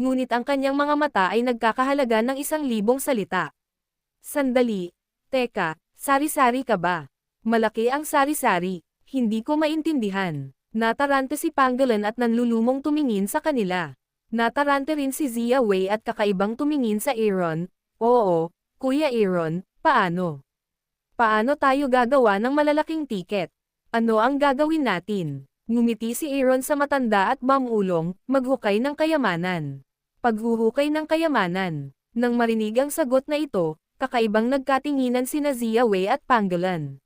ngunit ang kanyang mga mata ay nagkakahalaga ng isang libong salita. Sandali. Teka, sari-sari ka ba? Malaki ang sari-sari. Hindi ko maintindihan. Natarante si Pangolin at nanlulumong tumingin sa kanila. Natarante rin si Zia Wei at kakaibang tumingin sa Aaron. Oo, Kuya Aaron, paano? Paano tayo gagawa ng malalaking tiket? Ano ang gagawin natin? Ngumiti si Aaron sa matanda at mamulong, maghukay ng kayamanan. Paghuhukay ng kayamanan. Nang marinig ang sagot na ito, kakaibang nagkatinginan sina Zia Wei at Pangolin.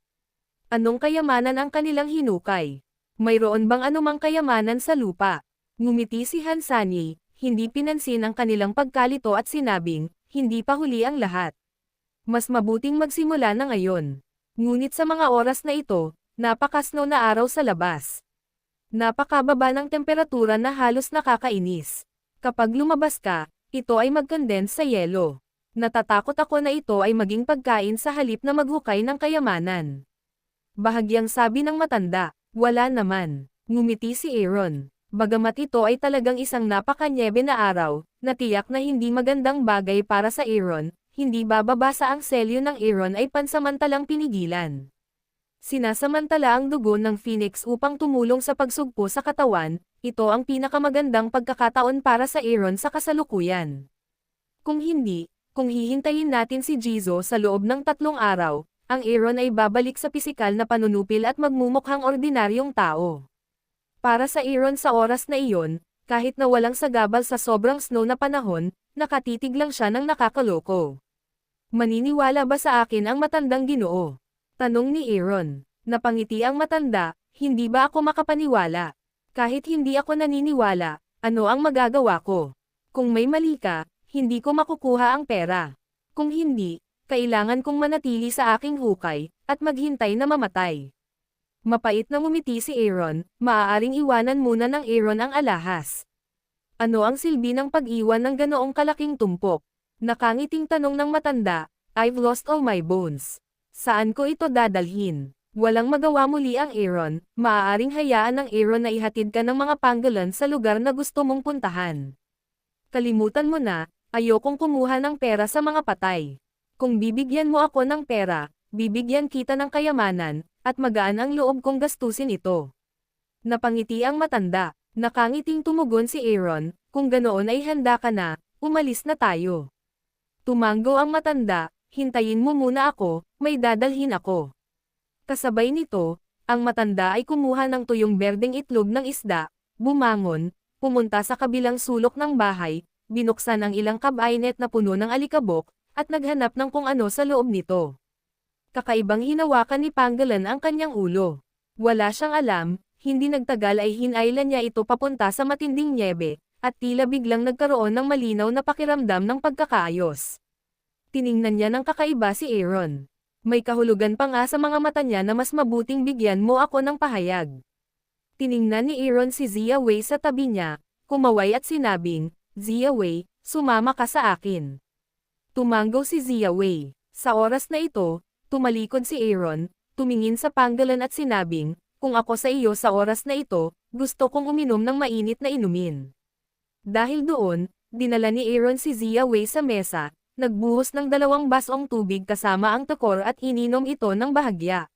Anong kayamanan ang kanilang hinukay? Mayroon bang anumang kayamanan sa lupa? Ngumiti si Hansani, hindi pinansin ang kanilang pagkalito at sinabing, hindi pa huli ang lahat. Mas mabuting magsimula na ngayon. Ngunit sa mga oras na ito, napakasno na araw sa labas. Napakababa ng temperatura na halos nakakainis. Kapag lumabas ka, ito ay mag-condense sa yelo. Natatakot ako na ito ay maging pagkain sa halip na maghukay ng kayamanan. Bahagyang sabi ng matanda, wala naman. Ngumiti si Aaron. Bagamat ito ay talagang isang napakanyebe na araw, natiyak na hindi magandang bagay para sa Aaron, hindi bababasa ang selyo ng Aaron ay pansamantalang pinigilan. Sinasamantala ang dugo ng Phoenix upang tumulong sa pagsugpo sa katawan, ito ang pinakamagandang pagkakataon para sa Aaron sa kasalukuyan. Kung hindi, kung hihintayin natin si Jizo sa loob ng tatlong araw, ang Aaron ay babalik sa pisikal na panunupil at magmumukhang ordinaryong tao. Para sa Aaron sa oras na iyon, kahit na walang sagabal sa sobrang snow na panahon, nakatitig lang siya ng nakakaloko. Maniniwala ba sa akin ang matandang ginoo? Tanong ni Aaron. Napangiti ang matanda, hindi ba ako makapaniwala? Kahit hindi ako naniniwala, ano ang magagawa ko? Kung may mali ka, hindi ko makukuha ang pera. Kung hindi, kailangan kong manatili sa aking hukay, at maghintay na mamatay. Mapait na ngumiti si Aaron, maaaring iwanan muna ng Aaron ang alahas. Ano ang silbi ng pag-iwan ng ganoong kalaking tumpok? Nakangiting tanong ng matanda, I've lost all my bones. Saan ko ito dadalhin? Walang magawa muli ang Aaron, maaaring hayaan ng Aaron na ihatid ka ng mga panggalan sa lugar na gusto mong puntahan. Kalimutan mo na, ayokong kumuha ng pera sa mga patay. Kung bibigyan mo ako ng pera, bibigyan kita ng kayamanan, at magaan ang loob kong gastusin ito. Napangiti ang matanda, nakangiting tumugon si Aaron, kung ganoon ay handa ka na, umalis na tayo. Tumanggo ang matanda, hintayin mo muna ako, may dadalhin ako. Kasabay nito, ang matanda ay kumuha ng tuyong berdeng itlog ng isda, bumangon, pumunta sa kabilang sulok ng bahay, binuksan ang ilang kabinet na puno ng alikabok, at naghanap ng kung ano sa loob nito. Kakaibang hinawakan ni Pangolin ang kanyang ulo. Wala siyang alam, hindi nagtagal ay hinailan niya ito papunta sa matinding niebe, at tila biglang nagkaroon ng malinaw na pakiramdam ng pagkakaayos. Tiningnan niya ng kakaiba si Aaron. May kahulugan pa nga sa mga mata niya na mas mabuting bigyan mo ako ng pahayag. Tiningnan ni Aaron si Zia Wei sa tabi niya, kumaway at sinabing, Zia Wei, sumama ka sa akin. Tumanggo si Zia Wei. Sa oras na ito, tumalikod si Aaron, tumingin sa panggalan at sinabing, kung ako sa iyo sa oras na ito, gusto kong uminom ng mainit na inumin. Dahil doon, dinala ni Aaron si Zia Wei sa mesa, nagbuhos ng dalawang basong tubig kasama ang takor at ininom ito ng bahagya.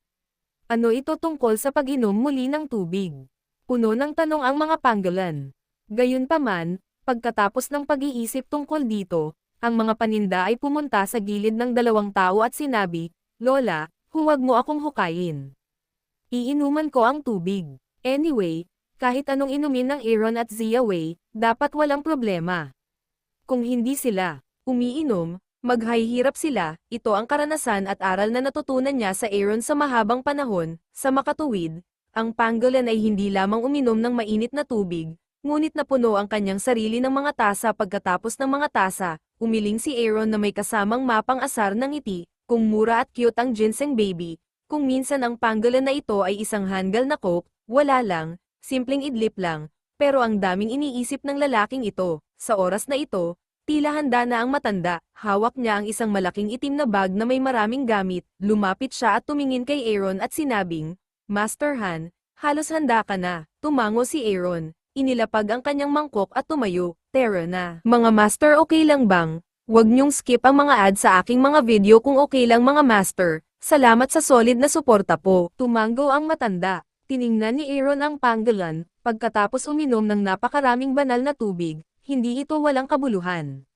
Ano ito tungkol sa pag-inom muli ng tubig? Puno ng tanong ang mga panggalan. Gayunpaman, pagkatapos ng pag-iisip tungkol dito, Ang mga paninda ay pumunta sa gilid ng dalawang tao at sinabi, Lola, huwag mo akong hukayin. Iinuman ko ang tubig. Anyway, kahit anong inumin ng Aaron at Zia Wei, dapat walang problema. Kung hindi sila umiinom, maghahirap sila, ito ang karanasan at aral na natutunan niya sa Aaron sa mahabang panahon, sa makatuwid, ang pangolin ay hindi lamang uminom ng mainit na tubig, ngunit napuno ang kanyang sarili ng mga tasa pagkatapos ng mga tasa, umiling si Aaron na may kasamang mapang asar ng ngiti, kung mura at cute ang ginseng baby, kung minsan ang pangolin na ito ay isang handgal na coke, wala lang, simpleng idlip lang, pero ang daming iniisip ng lalaking ito, sa oras na ito, tila handa na ang matanda, hawak niya ang isang malaking itim na bag na may maraming gamit, lumapit siya at tumingin kay Aaron at sinabing, Master Han, halos handa ka na, tumango si Aaron, inilapag ang kanyang mangkok at tumayo, Tara na. Mga master okay lang bang? Huwag niyong skip ang mga ad sa aking mga video kung okay lang mga master, salamat sa solid na suporta po. Tumango ang matanda, tiningnan ni Aaron ang panggalan, pagkatapos uminom ng napakaraming banal na tubig, hindi ito walang kabuluhan.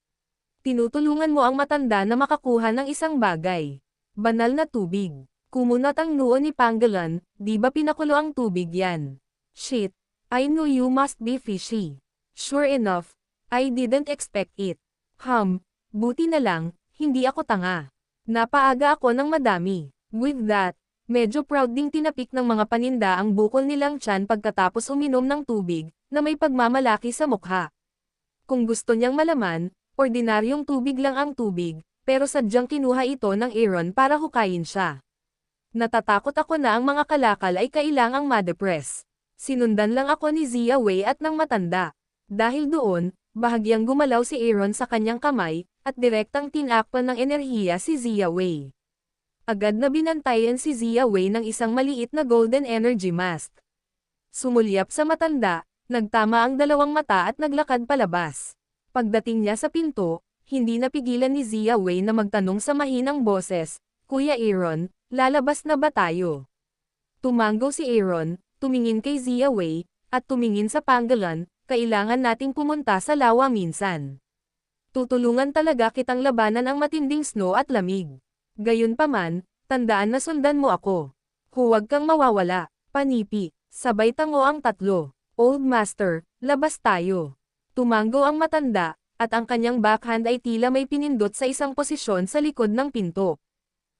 Tinutulungan mo ang matanda na makakuha ng isang bagay. Banal na tubig. Kumunat ang noo ni Panggalan, di ba pinakulo ang tubig yan? Shit, I knew you must be fishy. Sure enough, I didn't expect it. Hum, buti na lang, hindi ako tanga. Napaaga ako ng madami. With that, medyo proud ding tinapik ng mga paninda ang bukol nilang tiyan pagkatapos uminom ng tubig, na may pagmamalaki sa mukha. Kung gusto niyang malaman, ordinaryong tubig lang ang tubig, pero sadyang kinuha ito ng Aaron para hukayin siya. Natatakot ako na ang mga kalakal ay kailangang madepress. Sinundan lang ako ni Zia Wei at ng matanda. Dahil doon, bahagyang gumalaw si Aaron sa kanyang kamay, at direktang tinakpan ng enerhiya si Zia Wei. Agad na binantayan si Zia Wei ng isang maliit na golden energy mask. Sumulyap sa matanda, nagtama ang dalawang mata at naglakad palabas. Pagdating niya sa pinto, hindi napigilan ni Zia Wei na magtanong sa mahinang boses, Kuya Aaron, lalabas na ba tayo? Tumango si Aaron, tumingin kay Zia Wei, at tumingin sa panggalan, kailangan nating pumunta sa lawa minsan. Tutulungan talaga kitang labanan ang matinding snow at lamig. Gayunpaman, tandaan na sundan mo ako. Huwag kang mawawala, panipi, sabay tango ang tatlo. Old Master, labas tayo. Tumango ang matanda, at ang kanyang backhand ay tila may pinindot sa isang posisyon sa likod ng pinto.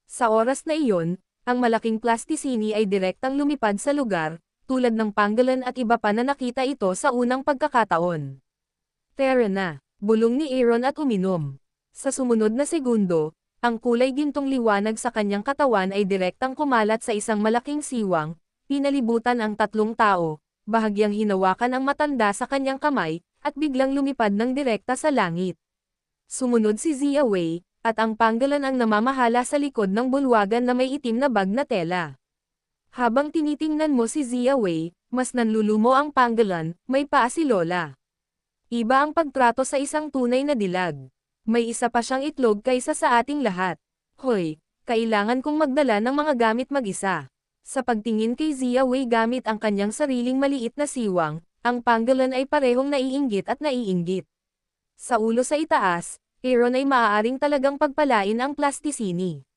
Sa oras na iyon, ang malaking plasticini ay direktang lumipad sa lugar, tulad ng panggalan at iba pa na nakita ito sa unang pagkakataon. Tara na, bulong ni Aaron at uminom. Sa sumunod na segundo, ang kulay gintong liwanag sa kanyang katawan ay direktang kumalat sa isang malaking siwang, pinalibutan ang tatlong tao, bahagyang hinawakan ang matanda sa kanyang kamay, at biglang lumipad ng direkta sa langit. Sumunod si Zia Wei, at ang panggalan ang namamahala sa likod ng bulwagan na may itim na bag na tela. Habang tinitingnan mo si Zia Wei, mas nanlulumo ang panggalan, may paa si Lola. Iba ang pagtrato sa isang tunay na dilag. May isa pa siyang itlog kaysa sa ating lahat. Hoy, kailangan kong magdala ng mga gamit mag-isa. Sa pagtingin kay Zia Wei gamit ang kanyang sariling maliit na siwang, ang panggalan ay parehong naiinggit at naiinggit. Sa ulo sa itaas, Aaron ay maaaring talagang pagpalain ang plasticini.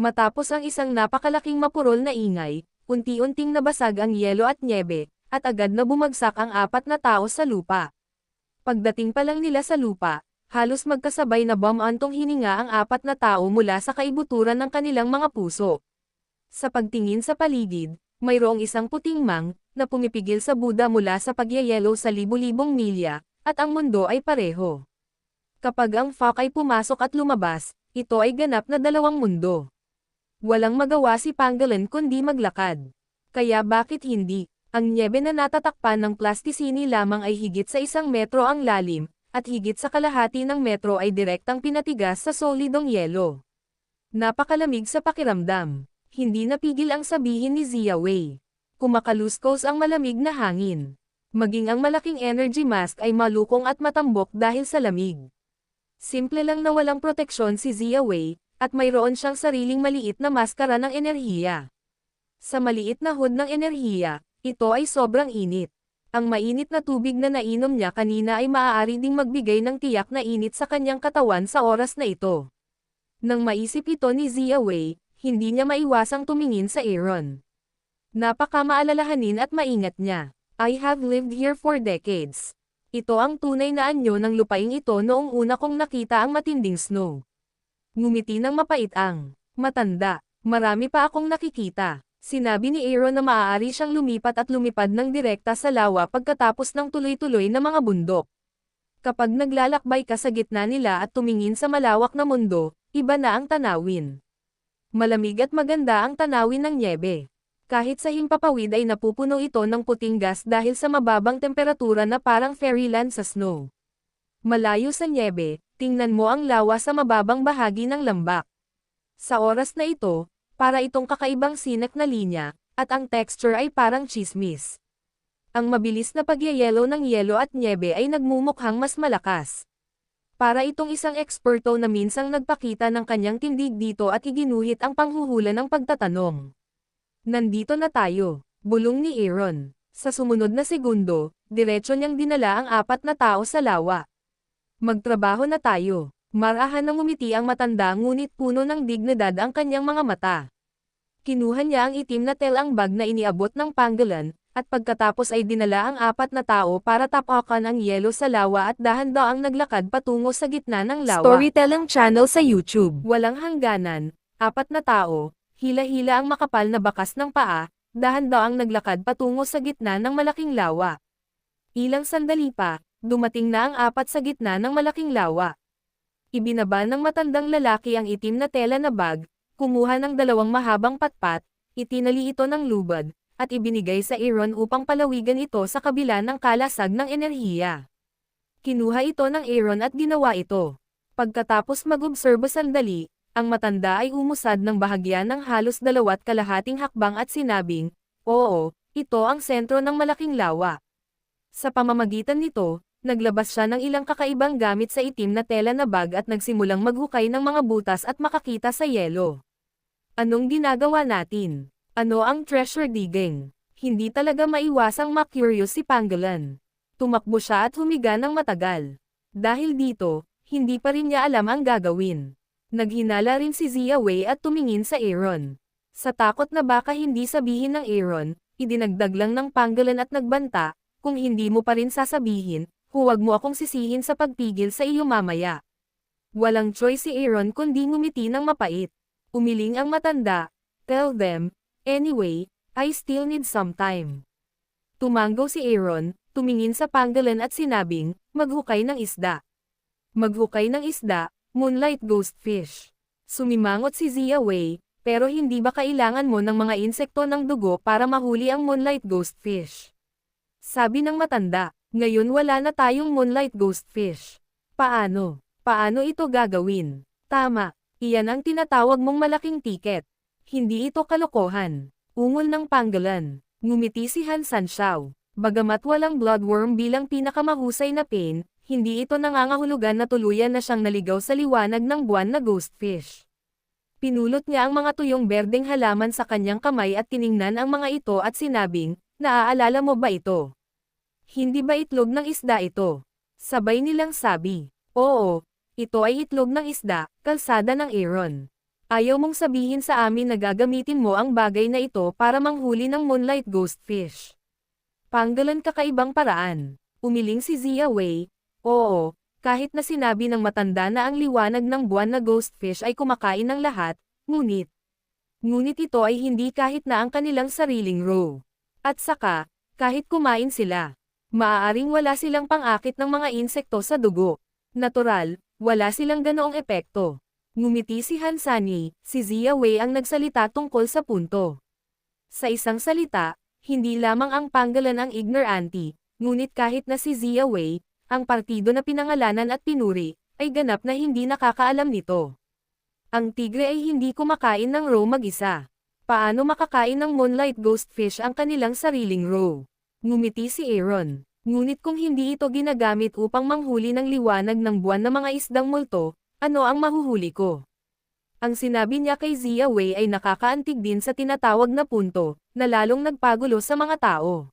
Matapos ang isang napakalaking mapurol na ingay, unti-unting nabasag ang yelo at nyebe, at agad na bumagsak ang apat na tao sa lupa. Pagdating pa lang nila sa lupa, halos magkasabay na bumantong hininga ang apat na tao mula sa kaibuturan ng kanilang mga puso. Sa pagtingin sa paligid, mayroong isang puting mang, na pumipigil sa Buddha mula sa pagyayelo sa libu-libong milya, at ang mundo ay pareho. Kapag ang fog ay pumasok at lumabas, ito ay ganap na dalawang mundo. Walang magawa si Pangolin kundi maglakad. Kaya bakit hindi? Ang nyebe na natatakpan ng plasticini lamang ay higit sa isang metro ang lalim, at higit sa kalahati ng metro ay direktang pinatigas sa solidong yelo. Napakalamig sa pakiramdam. Hindi napigil ang sabihin ni Zia Wei. Kumakaluskos ang malamig na hangin. Maging ang malaking energy mask ay malukong at matambok dahil sa lamig. Simple lang na walang proteksyon si Zia Wei, at mayroon siyang sariling maliit na maskara ng enerhiya. Sa maliit na hood ng enerhiya, ito ay sobrang init. Ang mainit na tubig na nainom niya kanina ay maaari ding magbigay ng tiyak na init sa kanyang katawan sa oras na ito. Nang maisip ito ni Zia Wei, hindi niya maiwasang tumingin sa Aaron. Napaka-maalalahanin at maingat niya. I have lived here for decades. Ito ang tunay na anyo ng lupaing ito noong una kong nakita ang matinding snow. Ngumiti ng mapait ang matanda. Marami pa akong nakikita. Sinabi ni Aaron na maaari siyang lumipat at lumipad ng direkta sa lawa pagkatapos ng tuloy-tuloy na mga bundok. Kapag naglalakbay ka sa gitna nila at tumingin sa malawak na mundo, iba na ang tanawin. Malamig at maganda ang tanawin ng nyebe. Kahit sa himpapawid ay napupuno ito ng puting gas dahil sa mababang temperatura na parang fairyland sa snow. Malayo sa nyebe, tingnan mo ang lawa sa mababang bahagi ng lambak. Sa oras na ito, para itong kakaibang sinak na linya, at ang texture ay parang chismis. Ang mabilis na pagyayelo ng yelo at nyebe ay nagmumukhang mas malakas. Para itong isang eksperto na minsang nagpakita ng kanyang tindig dito at iginuhit ang panghuhula ng pagtatanong. Nandito na tayo, bulong ni Aaron. Sa sumunod na segundo, diretso niyang dinala ang apat na tao sa lawa. Magtrabaho na tayo. Marahan na ngumiti ang matanda ngunit puno ng dignidad ang kanyang mga mata. Kinuha niya ang itim na telang bag na iniabot ng panggalan, at pagkatapos ay dinala ang apat na tao para tapakan ang yelo sa lawa at dahan-daang naglakad patungo sa gitna ng lawa. Storytelling channel sa YouTube. Walang hangganan, apat na tao, hila-hila ang makapal na bakas ng paa, dahan-daang naglakad patungo sa gitna ng malaking lawa. Ilang sandali pa, dumating na ang apat sa gitna ng malaking lawa. Ibinaba ng matandang lalaki ang itim na tela na bag, kumuha ng dalawang mahabang patpat, itinali ito ng lubad, at ibinigay sa Aaron upang palawigan ito sa kabila ng kalasag ng enerhiya. Kinuha ito ng Aaron at ginawa ito. Pagkatapos mag-obserbo sandali, ang matanda ay umusad ng bahagya ng halos dalawat kalahating hakbang at sinabing, Oo, ito ang sentro ng malaking lawa. Sa pamamagitan nito, naglabas siya ng ilang kakaibang gamit sa itim na tela na bag at nagsimulang maghukay ng mga butas at makakita sa yelo. Anong ginagawa natin? Ano ang treasure digging? Hindi talaga maiwasang ma-curious si Pangolin. Tumakbo siya at humiga ng matagal. Dahil dito, hindi pa rin niya alam ang gagawin. Naghinala rin si Zia Wei at tumingin sa Aaron. Sa takot na baka hindi sabihin ng Aaron, idinagdag lang ng Pangolin at nagbanta, kung hindi mo pa rin sasabihin, huwag mo akong sisihin sa pagpigil sa iyo mamaya. Walang choice si Aaron kundi ngumiti ng mapait. Umiling ang matanda, tell them, anyway, I still need some time. Tumango si Aaron, tumingin sa pangolin at sinabing, maghukay ng isda. Maghukay ng isda, moonlight ghost fish. Sumimangot si Zia Wei, pero hindi ba kailangan mo ng mga insekto ng dugo para mahuli ang moonlight ghost fish? Sabi ng matanda, ngayon wala na tayong moonlight ghost fish. Paano? Paano ito gagawin? Tama, iyan ang tinatawag mong malaking tiket. Hindi ito kalokohan. Ungol ng panggalan. Ngumiti si Han San. Bagamat walang bloodworm bilang pinakamahusay na pain, hindi ito nangangahulugan na tuluyan na siyang naligaw sa liwanag ng buwan na ghost fish. Pinulot niya ang mga tuyong berdeng halaman sa kanyang kamay at tiningnan ang mga ito at sinabing, naaalala mo ba ito? Hindi ba itlog ng isda ito? Sabay nilang sabi, oo, ito ay itlog ng isda, kalsada ng Aaron. Ayaw mong sabihin sa amin na gagamitin mo ang bagay na ito para manghuli ng moonlight ghost fish. Panggalan kakaibang paraan. Umiling si Zia Wei, oo, kahit na sinabi ng matanda na ang liwanag ng buwan na ghost fish ay kumakain ng lahat, ngunit. Ngunit ito ay hindi kahit na ang kanilang sariling row. At saka, kahit kumain sila, maaaring wala silang pangakit ng mga insekto sa dugo. Natural, wala silang ganoong epekto. Ngumiti si Hansani, si Zia Wei ang nagsalita tungkol sa punto. Sa isang salita, hindi lamang ang panggalan ang ignorante, ngunit kahit na si Zia Wei, ang partido na pinangalanan at pinuri, ay ganap na hindi nakakaalam nito. Ang tigre ay hindi kumakain ng roe mag-isa. Paano makakain ng moonlight ghost fish ang kanilang sariling roe? Ngumiti si Aaron. Ngunit kung hindi ito ginagamit upang manghuli ng liwanag ng buwan na mga isdang multo, ano ang mahuhuli ko? Ang sinabi niya kay Zia Wei ay nakakaantig din sa tinatawag na punto, na lalong nagpagulo sa mga tao.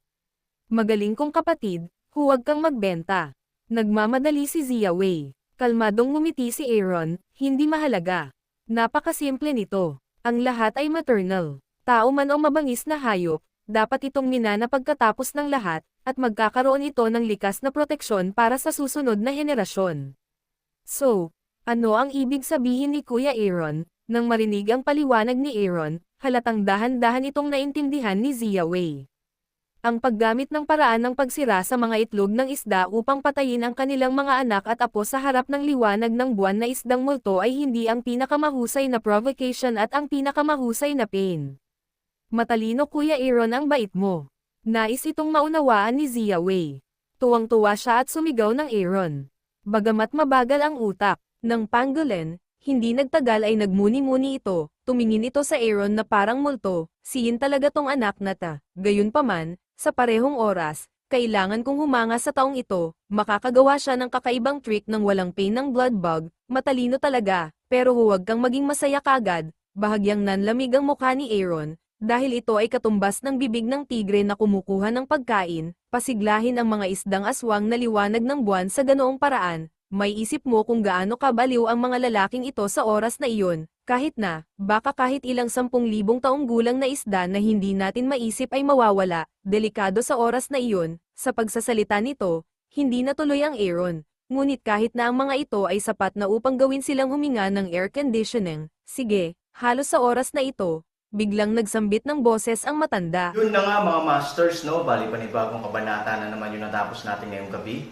Magaling kong kapatid, huwag kang magbenta. Nagmamadali si Zia Wei. Kalmadong ngumiti si Aaron, hindi mahalaga. Napakasimple nito. Ang lahat ay maternal. Tao man o mabangis na hayop, dapat itong minana pagkatapos ng lahat, at magkakaroon ito ng likas na proteksyon para sa susunod na henerasyon. So, ano ang ibig sabihin ni Kuya Aaron? Nang marinig ang paliwanag ni Aaron, halatang dahan-dahan itong naintindihan ni Zia Wei. Ang paggamit ng paraan ng pagsira sa mga itlog ng isda upang patayin ang kanilang mga anak at apo sa harap ng liwanag ng buwan na isdang multo ay hindi ang pinakamahusay na provocation at ang pinakamahusay na pain. Matalino Kuya Aaron ang bait mo. Nais itong maunawaan ni Zia Wei. Tuwang-tuwa siya at sumigaw ng Aaron. Bagamat mabagal ang utak ng pangolin, hindi nagtagal ay nagmuni-muni ito, tumingin ito sa Aaron na parang multo, siyin talaga tong anak na ta. Gayunpaman, sa parehong oras, kailangan kong humanga sa taong ito, makakagawa siya ng kakaibang trick ng walang pain ng blood bug, matalino talaga, pero huwag kang maging masaya kagad, bahagyang nanlamig ang mukha ni Aaron, dahil ito ay katumbas ng bibig ng tigre na kumukuha ng pagkain, pasiglahin ang mga isdang aswang na liwanag ng buwan sa ganoong paraan, may isip mo kung gaano kabaliw ang mga lalaking ito sa oras na iyon, kahit na, baka kahit ilang sampung libong taong gulang na isda na hindi natin maisip ay mawawala, delikado sa oras na iyon, sa pagsasalita nito, hindi natuloy ang Aaron. Ngunit kahit na ang mga ito ay sapat na upang gawin silang huminga ng air conditioning, sige, halos sa oras na ito, biglang nagsambit ng boses ang matanda. Yun na nga mga masters, no? Bali panibagong kabanata na naman yung natapos natin ngayong gabi.